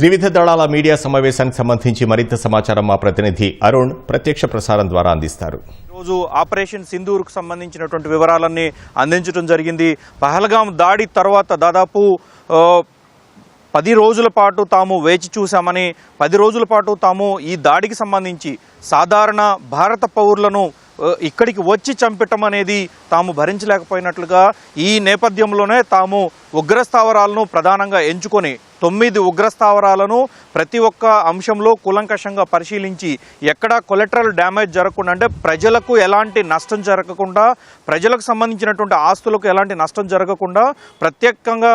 త్రివిధ దళాల మీడియా సమావేశానికి సంబంధించి మరింత సమాచారం మా ప్రతినిధి అరుణ్ ప్రత్యక్ష ప్రసారం ద్వారా అందిస్తారు. రోజు ఆపరేషన్ సింధూర్కు సంబంధించినటువంటి వివరాలన్నీ అందించడం జరిగింది. పహల్గాం దాడి తర్వాత దాదాపు పది రోజుల పాటు తాము వేచి చూశామని పది రోజుల పాటు తాము ఈ దాడికి సంబంధించి సాధారణ భారత పౌరులను ఇక్కడికి వచ్చి చంపటం అనేది తాము భరించలేకపోయినట్లుగా ఈ నేపథ్యంలోనే తాము ఉగ్రస్థావరాలను ప్రధానంగా ఎంచుకొని తొమ్మిది ఉగ్రస్థావరాలను ప్రతి ఒక్క అంశంలో కూలంకషంగా పరిశీలించి ఎక్కడా కొలెటరల్ డ్యామేజ్ జరగకుండా అంటే ప్రజలకు ఎలాంటి నష్టం జరగకుండా ప్రజలకు సంబంధించినటువంటి ఆస్తులకు ఎలాంటి నష్టం జరగకుండా ప్రత్యేకంగా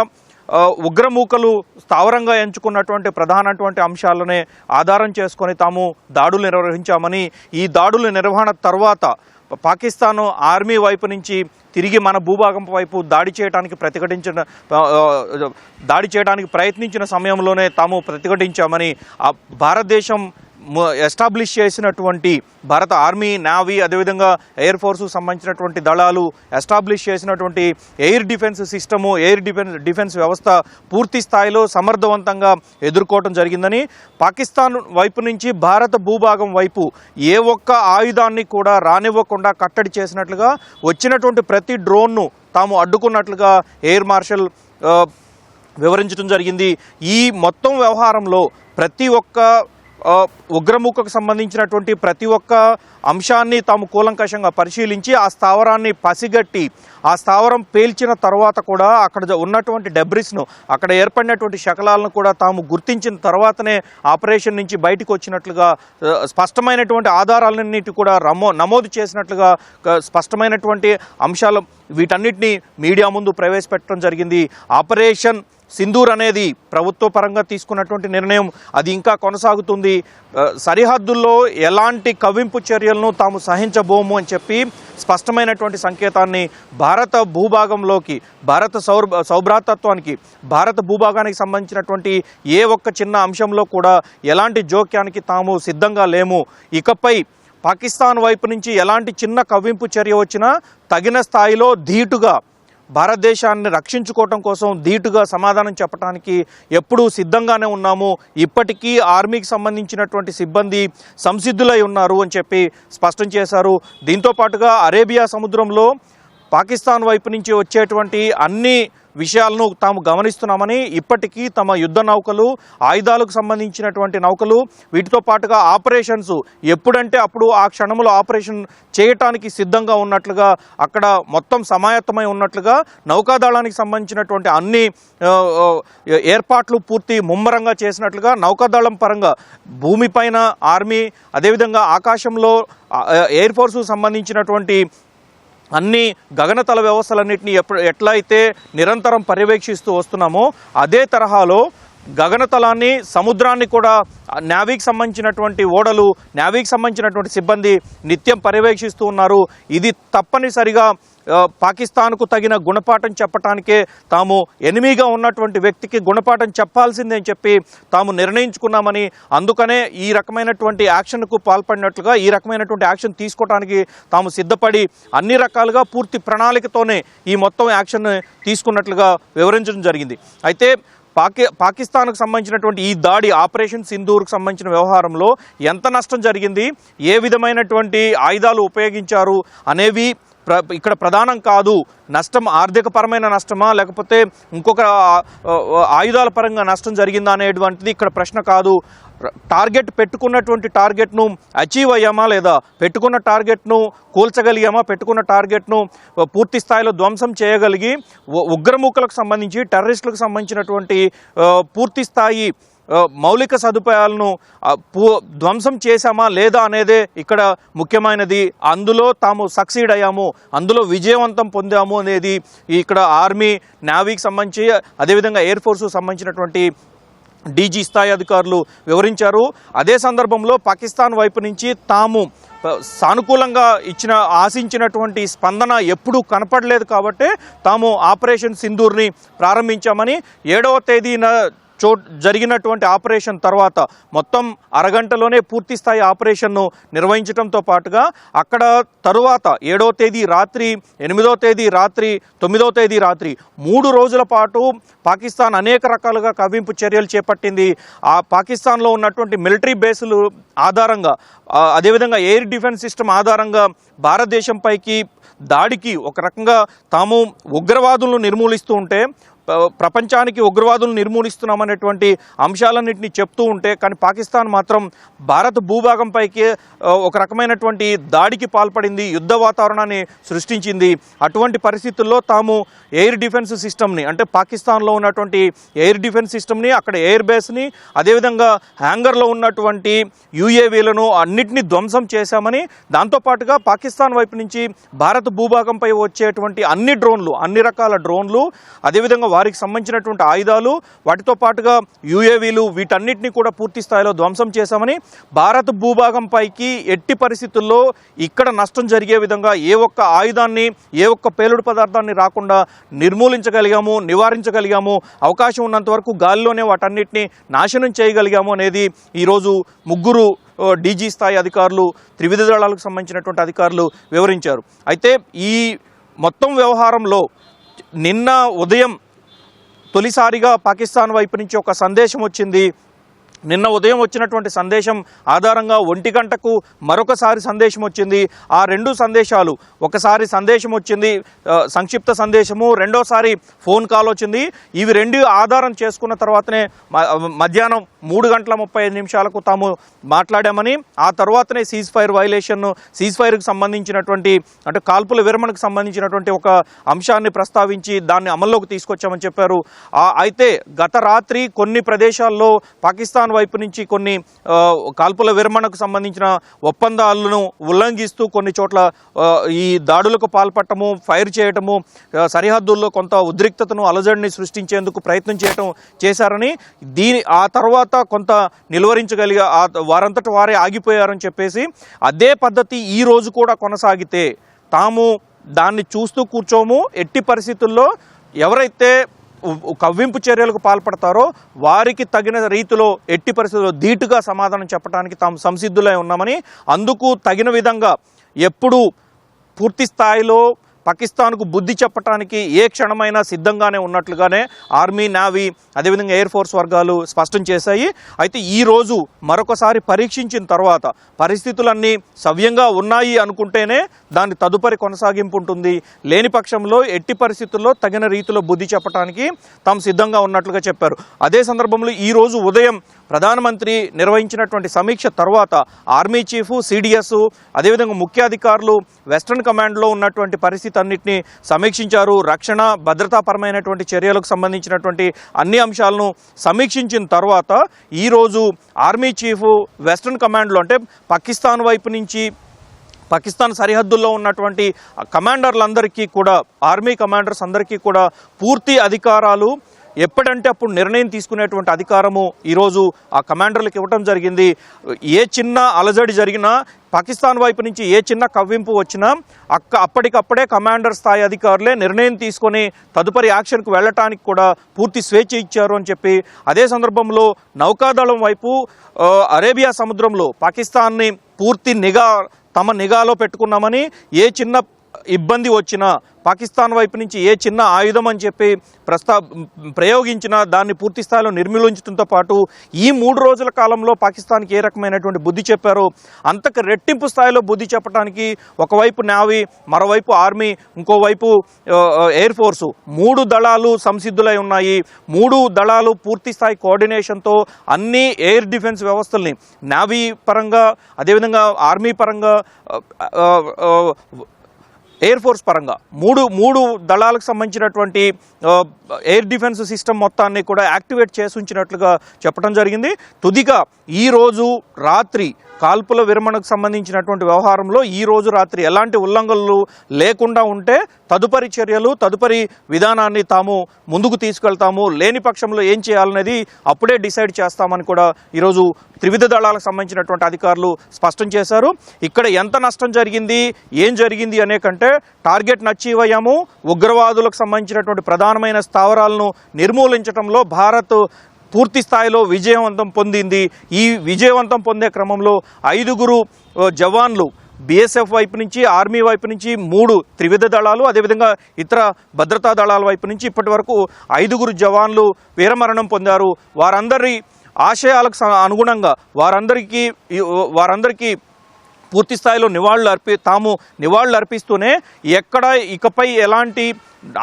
ఉగ్రమూకలు స్థావరంగా ఎంచుకున్నటువంటి ప్రధానటువంటి అంశాలనే ఆధారం చేసుకొని తాము దాడులు నిర్వహించామని ఈ దాడుల నిర్వహణ తర్వాత పాకిస్తాన్ ఆర్మీ వైపు నుంచి తిరిగి మన భూభాగం వైపు దాడి చేయడానికి ప్రతిఘటించిన దాడి చేయడానికి ప్రయత్నించిన సమయంలోనే తాము ప్రతిఘటించామని భారతదేశం ఎస్టాబ్లిష్ చేసినటువంటి భారత ఆర్మీ నావీ అదేవిధంగా ఎయిర్ ఫోర్స్కు సంబంధించినటువంటి దళాలు ఎస్టాబ్లిష్ చేసినటువంటి air defence system air defence defence వ్యవస్థ పూర్తి స్థాయిలో సమర్థవంతంగా ఎదుర్కోవటం జరిగిందని పాకిస్తాన్ వైపు నుంచి భారత భూభాగం వైపు ఏ ఒక్క ఆయుధాన్ని కూడా రానివ్వకుండా కట్టడి చేసినట్లుగా వచ్చినటువంటి ప్రతి డ్రోన్ను తాము అడ్డుకున్నట్లుగా ఎయిర్ మార్షల్ వివరించడం జరిగింది. ఈ మొత్తం వ్యవహారంలో ప్రతి ఒక్క ఉగ్రముఖకు సంబంధించినటువంటి ప్రతి ఒక్క అంశాన్ని తాము కూలంకషంగా పరిశీలించి ఆ స్థావరాన్ని పసిగట్టి ఆ స్థావరం పేల్చిన తర్వాత కూడా అక్కడ ఉన్నటువంటి డెబ్రిస్ను అక్కడ ఏర్పడినటువంటి శకలాలను కూడా తాము గుర్తించిన తర్వాతనే ఆపరేషన్ నుంచి బయటకు వచ్చినట్లుగా స్పష్టమైనటువంటి ఆధారాలన్నిటి కూడా రమో నమోదు చేసినట్లుగా స్పష్టమైనటువంటి అంశాలు వీటన్నిటిని మీడియా ముందు ప్రవేశపెట్టడం జరిగింది. ఆపరేషన్ సింధూర్ అనేది ప్రభుత్వ పరంగా తీసుకున్నటువంటి నిర్ణయం. అది ఇంకా కొనసాగుతుంది. సరిహద్దుల్లో ఎలాంటి కవింపు చర్యలను తాము సహించబోము అని చెప్పి స్పష్టమైనటువంటి సంకేతాన్ని భారత భూభాగంలోకి భారత సౌర్ సౌభ్రాతత్వానికి భారత భూభాగానికి సంబంధించినటువంటి ఏ ఒక్క చిన్న అంశంలో కూడా ఎలాంటి జోక్యానికి తాము సిద్ధంగా లేము. ఇకపై పాకిస్తాన్ వైపు నుంచి ఎలాంటి చిన్న కవ్వింపు చర్య వచ్చినా తగిన స్థాయిలో ధీటుగా భారతదేశాన్ని రక్షించుకోవటం కోసం ధీటుగా సమాధానం చెప్పడానికి ఎప్పుడూ సిద్ధంగానే ఉన్నాము. ఇప్పటికీ ఆర్మీకి సంబంధించినటువంటి సిబ్బంది సంసిద్ధులై ఉన్నారు అని చెప్పి స్పష్టం చేశారు. దీంతో పాటుగా అరేబియా సముద్రంలో పాకిస్తాన్ వైపు నుంచి వచ్చేటువంటి అన్ని విషయాలను తాము గమనిస్తున్నామని ఇప్పటికీ తమ యుద్ధ నౌకలు ఆయుధాలకు సంబంధించినటువంటి నౌకలు వీటితో పాటుగా ఆపరేషన్స్ ఎప్పుడంటే అప్పుడు ఆ క్షణంలో ఆపరేషన్ చేయటానికి సిద్ధంగా ఉన్నట్లుగా అక్కడ మొత్తం సమాయత్తమై ఉన్నట్లుగా నౌకాదళానికి సంబంధించినటువంటి అన్ని ఏర్పాట్లు పూర్తి ముమ్మరంగా చేసినట్లుగా నౌకాదళం పరంగా భూమిపైన ఆర్మీ అదేవిధంగా ఆకాశంలో ఎయిర్ ఫోర్స్కు సంబంధించినటువంటి అన్ని గగనతల వ్యవస్థలన్నింటినీ ఎప్పుడు ఎట్లా అయితే నిరంతరం పర్యవేక్షిస్తూ వస్తున్నామో అదే తరహాలో గగనతలాన్ని సముద్రాన్ని కూడా నావీకి సంబంధించినటువంటి ఓడలు నావీకి సంబంధించినటువంటి సిబ్బంది నిత్యం పర్యవేక్షిస్తూ ఉన్నారు. ఇది తప్పనిసరిగా పాకిస్తాన్కు తగిన గుణపాఠం చెప్పటానికే తాము ఎనిమిగా ఉన్నటువంటి వ్యక్తికి గుణపాఠం చెప్పాల్సిందే అని చెప్పి తాము నిర్ణయించుకున్నామని అందుకనే ఈ రకమైనటువంటి యాక్షన్కు పాల్పడినట్లుగా ఈ రకమైనటువంటి యాక్షన్ తీసుకోవడానికి తాము సిద్ధపడి అన్ని రకాలుగా పూర్తి ప్రణాళికతోనే ఈ మొత్తం యాక్షన్ తీసుకున్నట్లుగా వివరించడం జరిగింది. అయితే పాకి పాకిస్తాన్కు సంబంధించినటువంటి ఈ దాడి ఆపరేషన్ సింధూర్కు సంబంధించిన వ్యవహారంలో ఎంత నష్టం జరిగింది ఏ విధమైనటువంటి ఆయుధాలు ఉపయోగించారు అనేవి ప్ర ఇక్కడ ప్రధానం కాదు నష్టం ఆర్థికపరమైన నష్టమా లేకపోతే ఇంకొక ఆయుధాల పరంగా నష్టం జరిగిందా అనేటువంటిది ఇక్కడ ప్రశ్న కాదు. టార్గెట్ పెట్టుకున్నటువంటి టార్గెట్ను అచీవ్ అయ్యామా లేదా? పెట్టుకున్న టార్గెట్ను కూల్చగలిగామా? పెట్టుకున్న టార్గెట్ను పూర్తి స్థాయిలో ధ్వంసం చేయగలిగి ఉ- సంబంధించి టెర్రరిస్టులకు సంబంధించినటువంటి పూర్తి స్థాయి మౌలిక సదుపాయాలను పూ- ధ్వంసం చేశామా లేదా అనేదే ఇక్కడ ముఖ్యమైనది. అందులో తాము సక్సీడ్ అయ్యాము అందులో విజయవంతం పొందాము అనేది ఇక్కడ ఆర్మీ నావీకి సంబంధించి అదేవిధంగా ఎయిర్ ఫోర్సు సంబంధించినటువంటి డీజీ స్థాయి అధికారులు వివరించారు. అదే సందర్భంలో పాకిస్తాన్ వైపు నుంచి తాము సానుకూలంగా ఇచ్చిన ఆశించినటువంటి స్పందన ఎప్పుడూ కనపడలేదు కాబట్టి తాము ఆపరేషన్ సింధూర్ని ప్రారంభించామని ఏడవ తేదీన చో జరిగినటువంటి ఆపరేషన్ తర్వాత మొత్తం అరగంటలోనే పూర్తి స్థాయి ఆపరేషన్ను నిర్వహించడంతో పాటుగా అక్కడ తరువాత ఏడో తేదీ రాత్రి ఎనిమిదో తేదీ రాత్రి తొమ్మిదో తేదీ రాత్రి మూడు రోజుల పాటు పాకిస్తాన్ అనేక రకాలుగా కవ్వింపు చర్యలు చేపట్టింది. ఆ పాకిస్తాన్లో ఉన్నటువంటి మిలిటరీ బేసులు ఆధారంగా అదేవిధంగా ఎయిర్ డిఫెన్స్ సిస్టమ్ ఆధారంగా భారతదేశంపైకి దాడికి ఒక రకంగా తాము ఉగ్రవాదులను నిర్మూలిస్తూ ఉంటే ప్రపంచానికి ఉగ్రవాదులను నిర్మూలిస్తున్నామనేటువంటి అంశాలన్నింటినీ చెప్తూ ఉంటే కానీ పాకిస్తాన్ మాత్రం భారత భూభాగంపైకి ఒక రకమైనటువంటి దాడికి పాల్పడింది యుద్ధ వాతావరణాన్ని సృష్టించింది. అటువంటి పరిస్థితుల్లో తాము ఎయిర్ డిఫెన్స్ సిస్టమ్ని అంటే పాకిస్తాన్లో ఉన్నటువంటి ఎయిర్ డిఫెన్స్ సిస్టమ్ని అక్కడ ఎయిర్ బేస్ని అదేవిధంగా హ్యాంగర్లో ఉన్నటువంటి యూఏవీలను అన్నిటినీ ధ్వంసం చేశామని దాంతోపాటుగా పాకిస్తాన్ వైపు నుంచి భారత భూభాగంపై వచ్చేటువంటి అన్ని డ్రోన్లు అన్ని రకాల డ్రోన్లు అదేవిధంగా వారికి సంబంధించినటువంటి ఆయుధాలు వాటితో పాటుగా యూఏవీలు వీటన్నిటిని కూడా పూర్తి స్థాయిలో ధ్వంసం చేశామని భారత భూభాగం పైకి ఎట్టి పరిస్థితుల్లో ఇక్కడ నష్టం జరిగే విధంగా ఏ ఒక్క ఆయుధాన్ని ఏ ఒక్క పేలుడు పదార్థాన్ని రాకుండా నిర్మూలించగలిగాము నివారించగలిగాము అవకాశం ఉన్నంత వరకు గాలిలోనే వాటన్నిటిని నాశనం చేయగలిగాము అనేది ఈరోజు ముగ్గురు డీజీ స్థాయి అధికారులు త్రివిధ దళాలకు సంబంధించినటువంటి అధికారులు వివరించారు. అయితే ఈ మొత్తం వ్యవహారంలో నిన్న ఉదయం తొలిసారిగా పాకిస్తాన్ వైపు నుంచి ఒక సందేశం వచ్చింది. నిన్న ఉదయం వచ్చినటువంటి సందేశం ఆధారంగా ఒంటి గంటకు మరొకసారి సందేశం వచ్చింది. ఆ రెండు సందేశాలు ఒకసారి సందేశం వచ్చింది సంక్షిప్త సందేశము రెండోసారి ఫోన్ కాల్ వచ్చింది. ఇవి రెండు ఆధారం చేసుకున్న తర్వాతనే మ- మధ్యాహ్నం మూడు గంటల ముప్పై ఐదు నిమిషాలకు తాము మాట్లాడామని ఆ తర్వాతనే సీజ్ ఫైర్ వైలేషన్ సీజ్ ఫైర్కి సంబంధించినటువంటి అంటే కాల్పుల విరమణకు సంబంధించినటువంటి ఒక అంశాన్ని ప్రస్తావించి దాన్ని అమల్లోకి తీసుకొచ్చామని చెప్పారు. అయితే గత రాత్రి కొన్ని ప్రదేశాల్లో పాకిస్తాన్ వైపు నుంచి కొన్ని కాల్పుల విరమణకు సంబంధించిన ఒప్పందాలను ఉల్లంఘిస్తూ కొన్ని చోట్ల ఈ దాడులకు పాల్పడటము ఫైర్ చేయటము సరిహద్దుల్లో కొంత ఉద్రిక్తతను అలజడిని సృష్టించేందుకు ప్రయత్నం చేయటం చేశారని దీని ఆ తర్వాత కొంత నిలువరించగలిగా వారంతట వారే ఆగిపోయారని చెప్పేసి అదే పద్ధతి ఈ రోజు కూడా కొనసాగితే తాము దాన్ని చూస్తూ కూర్చోము ఎట్టి పరిస్థితుల్లో ఎవరైతే కవ్వింపు చర్యలకు పాల్పడతారో వారికి తగిన రీతిలో ఎట్టి పరిస్థితుల్లో ధీటుగా సమాధానం చెప్పడానికి తాము సంసిద్ధులై ఉన్నామని అందుకు తగిన విధంగా ఎప్పుడు పూర్తి స్థాయిలో పాకిస్తాన్కు బుద్ధి చెప్పడానికి ఏ క్షణమైనా సిద్ధంగానే ఉన్నట్లుగానే ఆర్మీ నావీ అదేవిధంగా ఎయిర్ ఫోర్స్ వర్గాలు స్పష్టం చేశాయి. అయితే ఈ రోజు మరొకసారి పరీక్షించిన తర్వాత పరిస్థితులన్నీ సవ్యంగా ఉన్నాయి అనుకుంటేనే దాని తదుపరి కొనసాగింపు ఉంటుంది. లేని పక్షంలో ఎట్టి పరిస్థితుల్లో తగిన రీతిలో బుద్ధి చెప్పడానికి తాము సిద్ధంగా ఉన్నట్లుగా చెప్పారు. అదే సందర్భంలో ఈ రోజు ఉదయం ప్రధానమంత్రి నిర్వహించినటువంటి సమీక్ష తర్వాత ఆర్మీ చీఫ్ సిడిఎస్ అదేవిధంగా ముఖ్యాధికారులు వెస్ట్రన్ కమాండ్లో ఉన్నటువంటి పరిస్థితి అన్నింటినీ సమీక్షించారు. రక్షణ భద్రతాపరమైనటువంటి చర్యలకు సంబంధించినటువంటి అన్ని అంశాలను సమీక్షించిన తర్వాత ఈరోజు ఆర్మీ చీఫ్ వెస్ట్రన్ కమాండ్లో అంటే పాకిస్తాన్ వైపు నుంచి పాకిస్తాన్ సరిహద్దుల్లో ఉన్నటువంటి కమాండర్లందరికీ కూడా ఆర్మీ కమాండర్స్ అందరికీ కూడా పూర్తి అధికారాలు ఎప్పుడంటే అప్పుడు నిర్ణయం తీసుకునేటువంటి అధికారము ఈరోజు ఆ కమాండర్లకు ఇవ్వటం జరిగింది. ఏ చిన్న అలజడి జరిగినా పాకిస్తాన్ వైపు నుంచి ఏ చిన్న కవ్వింపు వచ్చినా అక్క అప్పటికప్పుడే కమాండర్ స్థాయి అధికారులే నిర్ణయం తీసుకొని తదుపరి యాక్షన్కు వెళ్ళటానికి కూడా పూర్తి స్వేచ్ఛ ఇచ్చారు అని చెప్పి అదే సందర్భంలో నౌకాదళం వైపు అరేబియా సముద్రంలో పాకిస్తాన్ని పూర్తి నిఘా తమ నిఘాలో పెట్టుకున్నామని ఏ చిన్న ఇబ్బంది వచ్చినా పాకిస్తాన్ వైపు నుంచి ఏ చిన్న ఆయుధం అని చెప్పి ప్రస్తా ప్రయోగించినా దాన్ని పూర్తి స్థాయిలో నిర్మూలించడంతో పాటు ఈ మూడు రోజుల కాలంలో పాకిస్తాన్కి ఏ రకమైనటువంటి బుద్ధి చెప్పారో అంతకు రెట్టింపు స్థాయిలో బుద్ధి చెప్పడానికి ఒకవైపు నావీ మరోవైపు ఆర్మీ ఇంకోవైపు ఎయిర్ ఫోర్సు. మూడు దళాలు సంసిద్ధులై ఉన్నాయి. మూడు దళాలు పూర్తి స్థాయి కోఆర్డినేషన్తో అన్ని ఎయిర్ డిఫెన్స్ వ్యవస్థల్ని నావీ పరంగా అదేవిధంగా ఆర్మీ పరంగా ఎయిర్ ఫోర్స్ పరంగా. మూడు మూడు దళాలకు సంబంధించినటువంటి ఎయిర్ డిఫెన్స్ సిస్టమ్ మొత్తాన్ని కూడా యాక్టివేట్ చేసి ఉంచినట్లుగా చెప్పడం జరిగింది. తుదిగా ఈ రోజు రాత్రి కాల్పుల విరమణకు సంబంధించినటువంటి వ్యవహారంలో ఈ రోజు రాత్రి ఎలాంటి ఉల్లంఘనలు లేకుండా ఉంటే తదుపరి చర్యలు తదుపరి విధానాన్ని తాము ముందుకు తీసుకెళ్తాము లేని పక్షంలో ఏం చేయాలనేది అప్పుడే డిసైడ్ చేస్తామని కూడా ఈరోజు త్రివిధ దళాలకు సంబంధించినటువంటి అధికారులు స్పష్టం చేశారు. ఇక్కడ ఎంత నష్టం జరిగింది ఏం జరిగింది అనే కంటే టార్గెట్ నచ్చివయ్యాము ఉగ్రవాదులకు సంబంధించినటువంటి ప్రధానమైన స్థావరాలను నిర్మూలించడంలో భారత్ పూర్తి స్థాయిలో విజయవంతం పొందింది. ఈ విజయవంతం పొందే క్రమంలో ఐదుగురు జవాన్లు బీఎస్ఎఫ్ వైపు నుంచి ఆర్మీ వైపు నుంచి మూడు త్రివిధ దళాలు అదేవిధంగా ఇతర భద్రతా దళాల వైపు నుంచి ఇప్పటి వరకు ఐదుగురు జవాన్లు వీరమరణం పొందారు. వారందరి ఆశయాలకు అనుగుణంగా వారందరికీ వారందరికీ పూర్తి స్థాయిలో నివాళులు అర్పి తాము నివాళులు అర్పిస్తూనే ఎక్కడ ఇకపై ఎలాంటి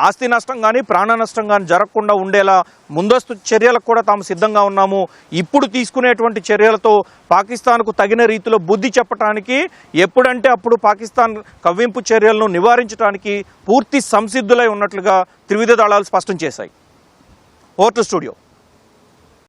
ఆస్తి నష్టం కానీ ప్రాణ నష్టం కానీ జరగకుండా ఉండేలా ముందస్తు చర్యలకు కూడా తాము సిద్ధంగా ఉన్నాము. ఇప్పుడు తీసుకునేటువంటి చర్యలతో పాకిస్తాన్కు తగిన రీతిలో బుద్ధి చెప్పడానికి ఎప్పుడంటే అప్పుడు పాకిస్తాన్ కవ్వింపు చర్యలను నివారించడానికి పూర్తి సంసిద్ధులై ఉన్నట్లుగా త్రివిధ దళాలు స్పష్టం చేశాయి. Vote studio.